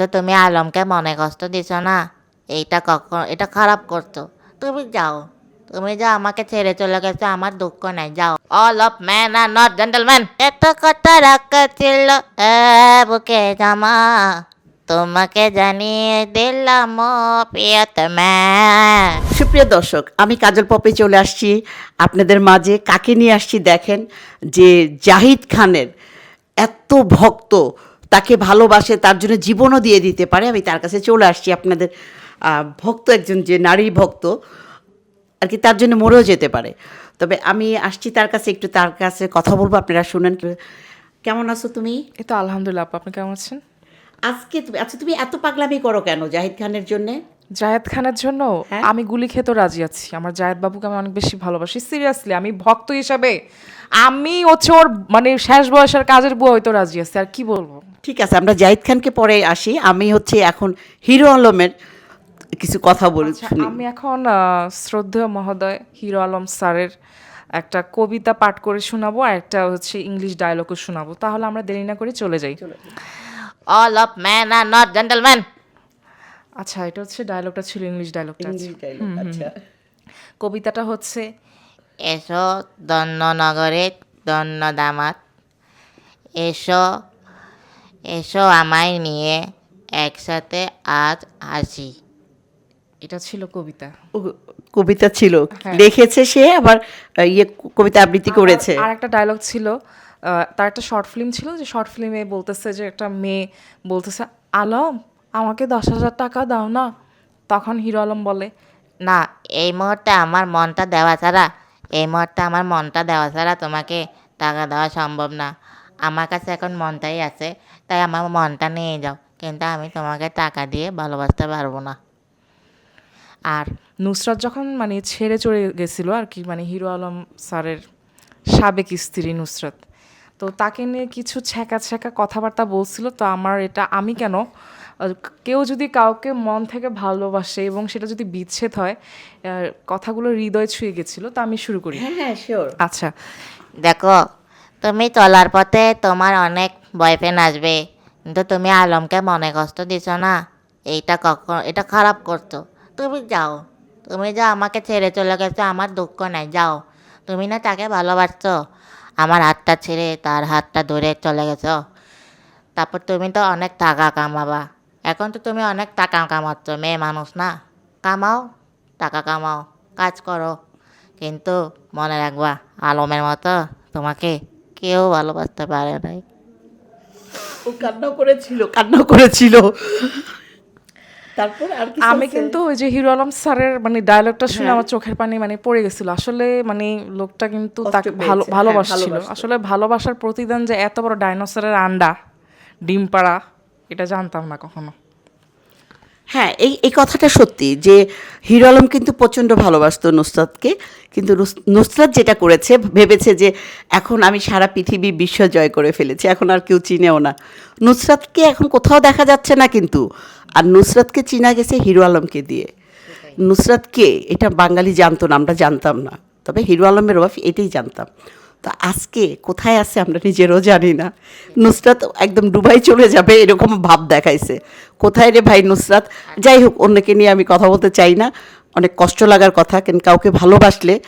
তো তুমি আলমকে মনে কষ্ট দিছ না? এইটা কখন, এটা খারাপ করছ। তুমি যাও। তুমি যাও, আমাকে ছেড়ে চলে গেছো, আমার দুঃখ নাই, যাও। All of man are not gentleman এত কথা রাখা ছিল বুকে জামা। তোমাকে জানিয়ে দিলাম সুপ্রিয় দর্শক, আমি কাজল পপে চলে আসছি। আপনাদের মাঝে কাকে নিয়ে আসছি দেখেন, যে জাহিদ খানের এত ভক্ত তাকে ভালোবাসে তার জন্য জীবনও দিয়ে দিতে পারে। আমি তার কাছে চলে আসছি আপনাদের ভক্ত একজন যে নারী ভক্ত আর কি তার জন্য মরেও যেতে পারে। তবে আমি আসছি তার কাছে একটু তার কাছে কথা বলব আপনারা শুনেন কেমন আছো তুমি? এই তো আলহামদুলিল্লাহ আপনি কেমন আছেন? আজকে তুমি আচ্ছা তুমি এত পাগলামি করো কেন জাহিদ খানের জন্যে? জায়েদ খানের জন্য? হ্যাঁ? আমি গুলি খেতেও রাজি আছি। আমার জায়েদ বাবুকে আমি অনেক বেশি ভালোবাসি। সিরিয়াসলি আমি ভক্ত হিসাবে আমি হচ্ছে ওর মানে শেষ বয়সের কাজের বুয়া হয়তো রাজি আছি। আর কি বলব? ঠিক আছে আমরা জাহিদ খানকে পরে আসি। আমি হচ্ছে এখন হিরো আলমের কিছু কথা বলি আচ্ছা, আমি এখন শ্রদ্ধেয় মহোদয় হিরো আলম স্যারের একটা কবিতা পাঠ করে শোনাবো আর একটা হচ্ছে ইংলিশ ডায়লগও শোনাবো। তাহলে আমরা দেরি না করে চলে যাই। All of man are not gentleman আচ্ছা এটা হচ্ছে ডায়লগটা ছিল ইংলিশ ডায়লগটা আচ্ছা। কবিতাটা হচ্ছে এসো দন্যনগরে দন্য দামাত এসো এসো আমায় নিয়ে একসাথে আজ আসি। এটা ছিল কবিতা। ও, কবিতা ছিল। হ্যাঁ। লিখেছে সে আবার ইয়ে কবিতা আবৃত্তি করেছে। আর একটা ডায়লগ ছিল তার একটা শর্ট ফিল্ম ছিল যে শর্ট ফিল্মে বলতেছে যে একটা মেয়ে বলতেছে আলম আমাকে দশ হাজার টাকা দাও না? তখন হিরো আলম বলে না এই মুহূর্তে আমার মনটা দেওয়া ছাড়া এই মুহূর্তে আমার মনটা দেওয়া ছাড়া তোমাকে টাকা দেওয়া সম্ভব না। আমার কাছে এখন মনটাই আছে তাই আমার মনটা নিয়ে যাও কিন্তু আমি তোমাকে টাকা দিয়ে ভালোবাসতে পারব না। আর নুসরাত যখন মানে ছেড়ে চলে গেছিল আর কি মানে হিরো আলম স্যারের সাবেক স্ত্রী নুসরাত তো তাকে নিয়ে কিছু ছ্যাঁকা ছ্যাঁকা কথাবার্তা বলছিল তো আমার এটা আমি কেন কেউ যদি কাউকে মন থেকে ভালোবাসে এবং সেটা যদি বিচ্ছেদ হয় কথাগুলো হৃদয় ছুঁয়ে গেছিল তো আমি শুরু করি। হ্যাঁ হ্যাঁ শিওর আচ্ছা। দেখো তুমি চলার পথে তোমার অনেক বয়ফ্রেন্ড আসবে। কিন্তু তুমি আলমকে মনে কষ্ট দিছ না? এইটা কখন এটা খারাপ করছ। তুমি যাও। তুমি যাও আমাকে ছেড়ে চলে গেছো, আমার দুঃখ নাই, যাও। তুমি না তাকে ভালোবাসছো? আমার হাতটা ছেড়ে তার হাতটা ধরে চলে গেছো। তারপর তুমি তো অনেক টাকা কামাবা। এখন তো তুমি অনেক টাকা কামাচ্ছ, মেয়ে মানুষ না? কামাও, টাকা কামাও, কাজ করো। কিন্তু মনে রাখবা, আলমের মতো তোমাকে কেউ ভালোবাসতে পারে নাই। ও কান্না করেছিল কান্না করেছিল। তারপর আর আমি কিন্তু ওই যে হিরো আলম স্যারের মানে ডায়লগটা শুনে আমার চোখের পানি মানে পড়ে গেছিল। আসলে মানে লোকটা কিন্তু তাকে ভালো হ্যাঁ, ভালোবাসছিল। আসলে ভালোবাসার প্রতিদান যে এত বড় ডাইনোসরের আন্ডা ডিম পাড়া এটা জানতাম না কখনো। হ্যাঁ এই এই কথাটা সত্যি যে হিরো আলম কিন্তু প্রচণ্ড ভালোবাসত নুসরাতকে। কিন্তু নুসরাত যেটা করেছে ভেবেছে যে এখন আমি সারা পৃথিবী বিশ্ব জয় করে ফেলেছি এখন আর কেউ চিনেও না। নুসরাতকে এখন কোথাও দেখা যাচ্ছে না কিন্তু আর নুসরাতকে চিনা গেছে হিরো আলমকে দিয়ে। নুসরাতকে এটা বাঙালি জানতো না আমরা জানতাম না। তবে হিরো আলমের ওয়াইফ এটাই জানতাম। তো আজকে কোথায় আছে আমরা নিজেরও জানি না। নুসরাত একদম ডুবাই চলে যাবে এরকম ভাব দেখাইছে। কোথায় রে ভাই নুসরাত? যাই হোক অন্যকে নিয়ে আমি কথা বলতে চাই না। অনেক কষ্ট লাগার কথা কিন্তু কাউকে ভালোবাসলে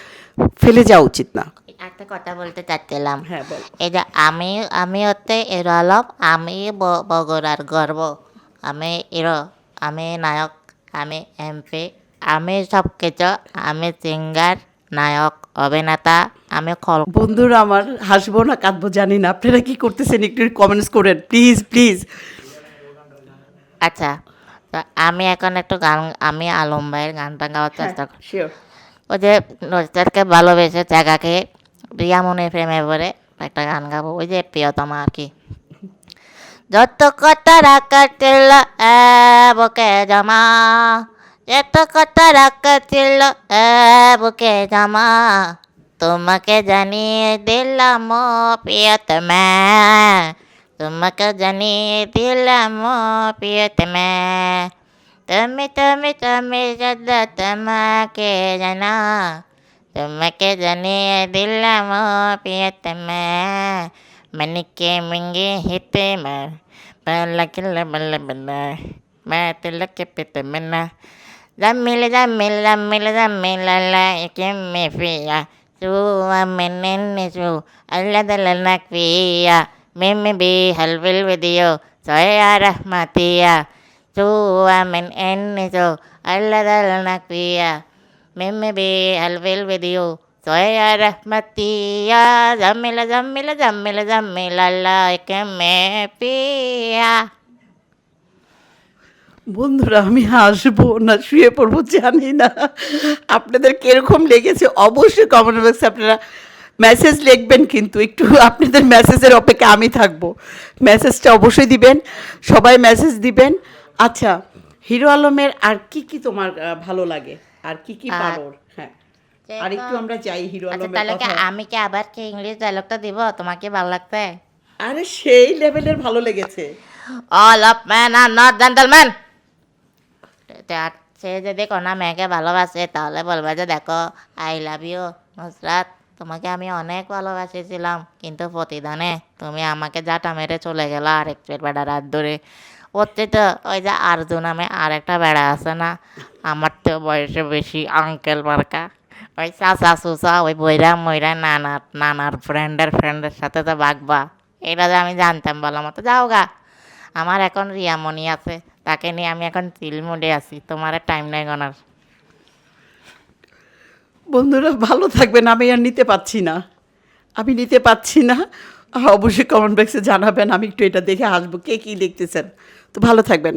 ফেলে যাওয়া উচিত না। একটা কথা বলতে চাচ্ছিলাম। হ্যাঁ এই যে আমি আমি হচ্ছে এর আলম আমি ব- বগুড়ার গর্ব। আমি এরো আমি নায়ক আমি এমপি আমি সব কিছু আমি সিঙ্গার নায়ক অভিনেতা আমি খল বন্ধুরা আমার হাসবো না কাঁদবো জানি না। আপনারা কি করতেছেন? একটু কমেন্টস করেন। প্লিজ প্লিজ আচ্ছা তো আমি এখন একটু গান আমি আলম ভাইয়ের গানটা গাওয়ার চেষ্টা করি ওই যে নজরকে ভালোবেসে জায়গাকে রিয়া মনে প্রেমে পড়ে একটা গান গাবো। ওই যে প্রিয়তমা আর কি। যত কথা রাখা ছিল বুকে জমা। এত কথা রাখছিল বুকে জামা তোমাকে জানিয়ে দিলাম প্রিয়তমা তোমাকে জানিয়ে দিলাম প্রিয়তমা তুমি তুমি তুমি দাদা তোমাকে জানা তোমাকে জানিয়ে দিলাম প্রিয়তমা ಮನಿಕೆ ಮಿಂಗೆ ಹಿತೆ ಮಲಕಿಲ್ಲ ಬಲ್ಲ ಬಲ್ಲ ಮಾತಿಲ್ಲ ಕೆಪ್ಪಿತ ಮನ್ನ Dámele, dámele, dámele, dámela, la, quien me fía. Súbame, nene, su, ala de la nakfía. Bi, halvil video, soy arahmatía. Súbame, nene, su, ala de la nakfía. Bi, halvil video, soy rahmatia. Dámela, dámela, dámela, dámela, la, que me fía. বন্ধুরা আমি হাসবো না শুয়ে পড়ব জানি না। আপনাদের কীরকম লেগেছে? অবশ্যই কমেন্ট বক্সে আপনারা মেসেজ লিখবেন কিন্তু একটু আপনাদের মেসেজের অপেক্ষা আমি থাকব। মেসেজটা অবশ্যই দিবেন সবাই মেসেজ দিবেন। আচ্ছা হিরো আলমের আর কি কি তোমার ভালো লাগে? আর কি কি পারোর হ্যাঁ আর একটু আমরা যাই হিরো আচ্ছা আলমের কথা। আমি কি আবার কি ইংলিশ ডায়লগটা দিব? তোমাকে ভালো লাগছে? আরে সেই লেভেলের ভালো লেগেছে। All of man are not gentleman সে যদি কোনো মেয়েকে ভালোবাসে, তাহলে বলবে যে, দেখো আই লাভ ইউ নুসরাত। তোমাকে আমি অনেক ভালোবাসেছিলাম, কিন্তু প্রতিদানে তুমি আমাকে জাটা মেরে চলে গেলো আরেকটা বেড়া রাত ধরে। হচ্ছে তো ওই যে আরজু নামে আরেকটা বেড়া আছে না, আমার তো বয়সে বেশি আঙ্কেল মার্কা। ওই চাচা চুচা, ওই বইরা ময়রা নানার নানার ফ্রেন্ডের ফ্রেন্ডের সাথে তো বাগবা এটা যে আমি জানতাম বলো মতো। যাও গা, আমার এখন রিয়ামণি আছে। তাকে নিয়ে আমি এখন চিল মুডে আছি। তোমার টাইম নাই গনার। বন্ধুরা, ভালো থাকবেন, আমি আর নিতে পাচ্ছি না। আমি নিতে পাচ্ছি না। অবশ্যই কমেন্ট বক্সে জানাবেন, আমি একটু এটা দেখে আসব কে কী দেখতেছেন? তো ভালো থাকবেন।